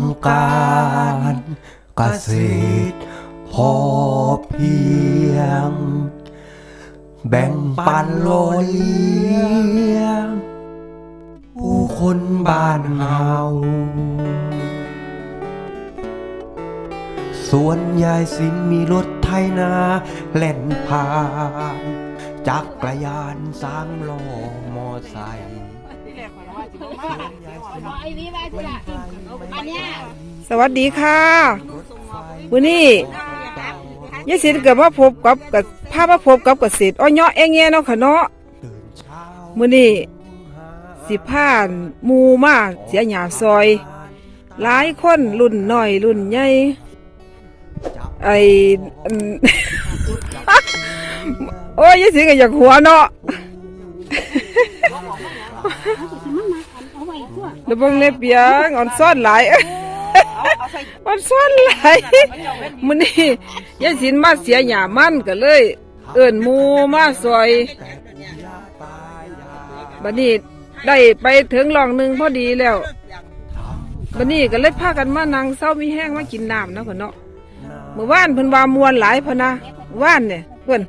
ำการเกษตรพอเพียง แบ่งปันโลเลียง ผู้คนบ้านเฮาส่วนยายสินมีรถไถนาเล่นผ่านจักรยานสามล้อมอไซค์ สวัสดีค่ะวันนี้ยายสินเกิดมาพบกับกับภาพมาพบกับเกษตรอ้อยเนาะเองเงี้ยเนาะค่ะเนาะมื้อนี้สิผ่านมูมาเสียหญ้าซอย หลายคนรุ่นน้อยรุ่นใหญ่ไออันโอ้ยยายสินก็อยากหัวเนาะ เอาไว้ทั่วแล้วเบิ่งในเปียงอ่อนซ่อนหลายอ่อนซ่อนหลายมื้อนี้ยายสินมาเสียหญ้ามันก็เลย เอิ้นหมู่มาซอยบัดนี้ได้ไปถึงหลองหนึ่งพอดีแล้วบัดนี้ก็เลยพากันมานั่งเศร้ามีแห้งมากินน้ำเนาะเพิ่นเนาะเมื่อวานเพิ่นว่ามวนหลายพนะเมื่อวานเนี่ยเพิ่น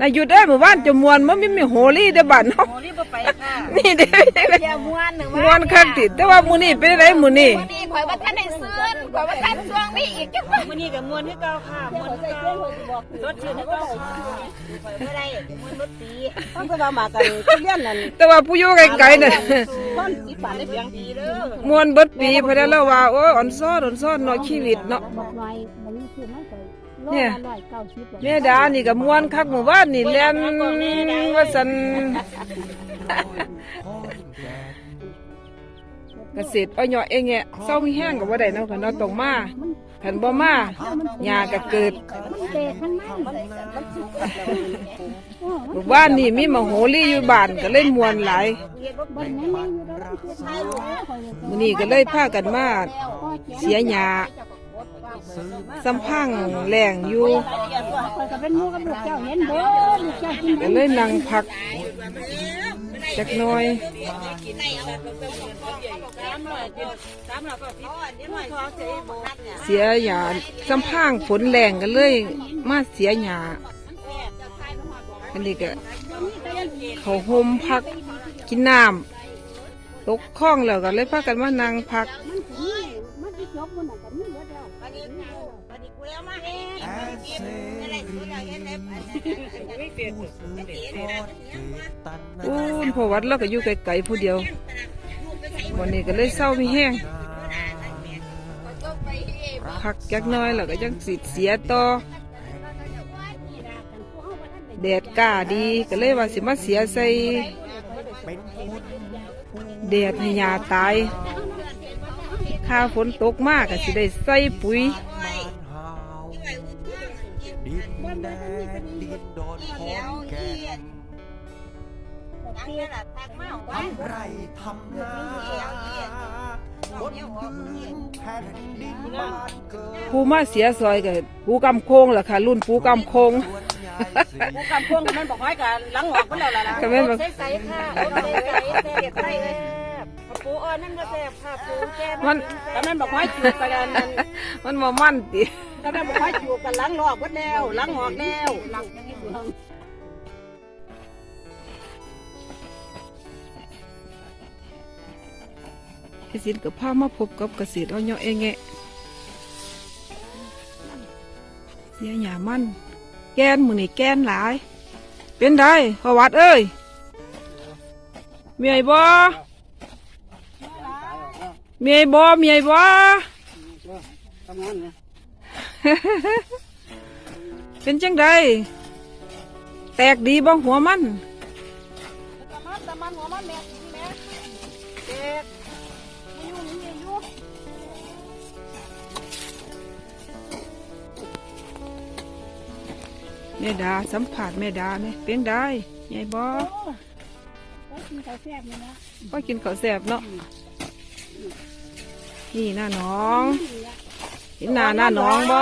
นายหยุดเอ้ยเมื่อวานจะมวนมันไม่มีโหรีเด้อบัดเนาะโมรีบไปค่ะนี่เด้ออย่าม้วนหนึ่งมวนคักติแต่ว่ามื้อนี้เป็นไดมื้อนี้วันนี้ข่อยว่าท่านได้ซื้อข่อยว่าท่านช่วงมีอีกจังหวะมื่อนี้กับมวนที่เก่าค่ะมวนที่เก่ารถชื่อที่เก่าค่ะข่อยไม่ได้มวนรถตีต้องไปมาหมากันทุเรียนนั่นแต่ว่าผู้อยู่ไกลๆน่ะต้นสีป่านได้เพียงดีเด้อมวนเบิดปีเพนนั้นแล้วว่าโอ้ยอ่อนซ้อนอ่อนซ้อนเนาะชีวิตเนาะ เนี่ยร้อยเก้าสิบแม่ดานี่ก็ม่วนคักเมื่อวานนี่แล่นว่าซั่นเกษตรอ้อยเนาะเองเนี่ยเศร้ามีแห้งกับว่าได้เนาะคันเนาะต้องมาคันบ่มาหญ้าก็เกิดมันเตะข้างในมันหมู่บ้านนี่มีมโหรีอยู่บ้านก็เลยม่วนหลายบนนี้มันอยู่แล้วมันคือไทยข่อยเลยมื้อนี้ก็เลยพากันมาเสียหญ้า สัมพังแรงอยู่ข่อยก็เป็นหมูกับลูกเจ้าเห็นเด้อลูกเจ้ากินก็เลยนั่งพักจักหน่อยสามร้อยเสียหยาสัมพังฝนแรงก็เลย มาเสียหญ้าอันนี้ก็เขาห่มพักกินน้ำตกคลองแล้วก็เลยพากันมานั่งพัก มันสิจบมันน่ะก็มีเบิดแล้ววันนี้วันนี้กูแล้วมาเองอะไรสุดอะไรเห็นไหมไม่เปลี่ยนอู้พอวัดเราก็อยู่ไกลๆผู้เดียววันนี้ก็เลยเศร้ามีแห้งพักจักน้อยแล้วก็ยังสิเสียต่อแดดกล้าดีก็เลยว่าสิมาเสียใส่แดดให้ยาตาย ข้าฝนตกมากก็สิได้ใส่ปุ๋ยดินแดนดินโดนของแก่นทั้งนั้นแหละทักมาว่าทำไรทำนาบนพื้นแผ่นดินบ้านเกิดผู้มาเสียซอยก็ปูกำโคงล่ะค่ะ รุ่นปูกำโคงส่วนยายสีผู้กำพวงมันบอกให้กันหลังหอกมันแล้วล่ะนะก็แม่นบอกใส่ใส่ค่ะใส่ใส่ใส่ใส่เลย ปูอ่อนนั่นก็แซ่บค่ะปูแก้มมันแต่มันบอกให้จูบกันนั่นมันบ่มั่นติแต่มันบอกให้จูบกันหลังหอกหมดแล้วหลังหอกแล้วหลังยังอยู่ห้องพี่สินกับพามาพบกับเกษตรเอาเนาะเองแงะเสียหยามัน แกนมือนี่แกนหลาย เป็นได้พอวัดเอ้ยเมียบ่ เมียบ่เมียบ่เป็นจังไดแตกดีบ้องหัวมันมันแต่มันหัวมันแม่แม่เด็กมีอยู่มีอยู่แม่ดาสัมผัสแม่ดาเนี่ยเป็นได้ใหญ่บ่ก็กินข้าวแซ่บนี่นะก็กินข้าวแซ่บเนาะ นี่น่าน้องนเห็นหน้าหน้าหนองบ่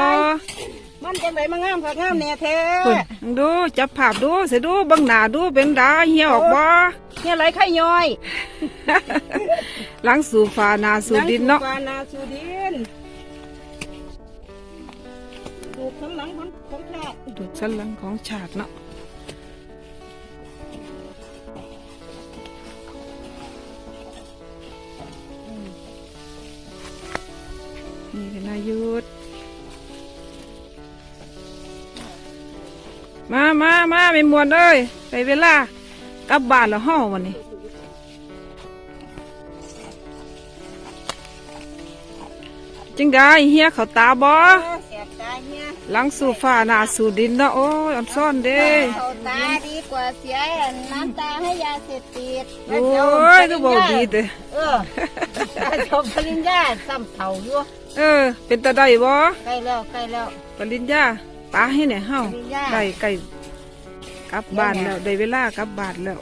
มันจังไดมางามค่ะงามแน่แท้คุณดูจับภาพดูสิดูเบังหน้าดูเป็นดาเหี่ยวออกบ่ เนี่ยไรไข่ย้อยหลังสู่ฟ้าหน้าสู่ดินเนาะปานาสู่ดินปลูกทั้งหลังของของชาติ ดูดสันหลังของชาติเนาะ นี่เป็นนายุทธมามามาไม่มวนเอ้ยไปเวลากลับบ้านแล้วห้อวันนี้ จังได้เฮียเขาตาบ่แสบตาเนี่ยหลังสู่ฟ้าหน้าสู่ดินเนาะโอ้ยอันซ่อนเด้เขาตาดีกว่าเสียน้ำตาให้ยาเสพติดโอ้ยก็บอกดีเด้เออจบปริญญาซ้ำเท่าอยู่เออ เป็นตาได้บ่ใกล้แล้วใกล้แล้วปริญญาปาให้เนี่ยเฮาปริญญาได้ใกล้กลับบ้านแล้วได้เวลากลับบ้านแล้ว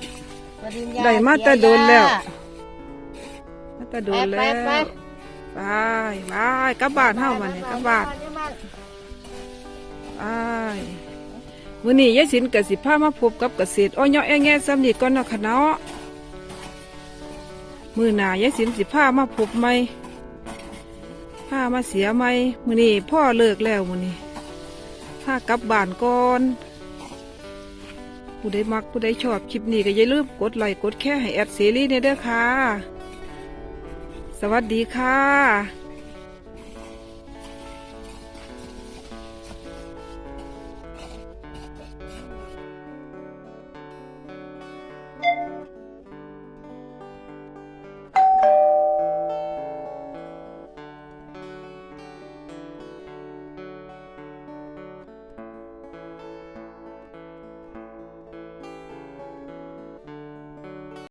ปริญญาได้มาแต่โดนแล้วมาแต่โดนไปแล้ว ไปไปไปกลับบ้านเฮามาเนี่ยกลับบ้านไปมื้อนี้ยายสินกับสิพามาพบกับเกษตรอ้อยเนาะแอ้แง่ซ้ำนี่ก่อนเนาะค่ะเนาะมื้อหน้ายายสินสิพามาพบใหม่พามาเสียใหม่มื้อนี้พ่อเลิกแล้วมื้อนี้พากลับบ้านก่อนผู้ใดมักผู้ใดชอบคลิปนี้ก็อย่าลืมกดไลค์กดแชร์ให้แอดเสรีเนี่ยเด้อค่ะ สวัสดีค่ะ